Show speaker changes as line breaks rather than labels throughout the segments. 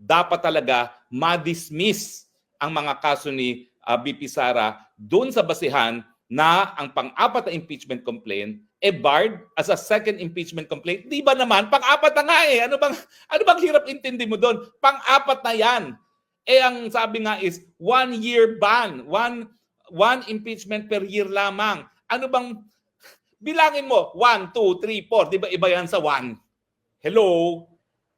dapat talaga ma-dismiss ang mga kaso ni uh, BP Sara doon sa basihan na ang pang-apat na impeachment complaint eh barred as a second impeachment complaint. Di ba naman? Pang-apat na nga eh. Ano bang, ano bang hirap intindi mo doon? Pang-apat na yan. Eh ang sabi nga is one year ban. One, one impeachment per year lamang. Ano bang, bilangin mo, one, two, three, four. Di ba iba yan sa one? Hello?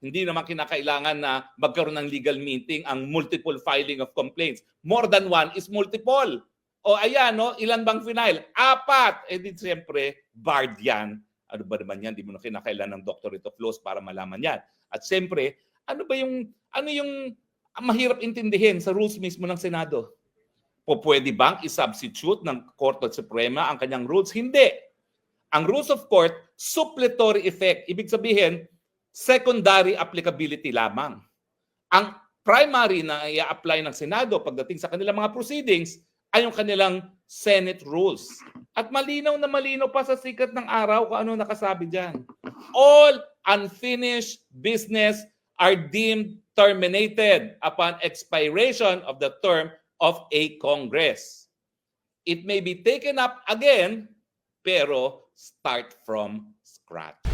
Hindi naman kinakailangan na magkaroon ng legal meeting ang multiple filing of complaints. More than one is multiple. O ayan, no? ilan bang final? Apat. Eh di siyempre, barred yan. Ano ba naman yan? Di mo na kinakailangan ng doctorate of laws para malaman yan. At siyempre, ano ba yung, ano yung mahirap intindihin sa rules mismo ng Senado? Po pwede bang isubstitute ng Korte Suprema ang kanyang rules? Hindi. Ang rules of court, suppletory effect. Ibig sabihin, secondary applicability lamang. Ang primary na i-apply ng Senado pagdating sa kanilang mga proceedings ay yung kanilang Senate rules. At malinaw na malinaw pa sa sikat ng araw kung ano nakasabi dyan. All unfinished business are deemed terminated upon expiration of the term of a Congress. It may be taken up again, pero start from scratch.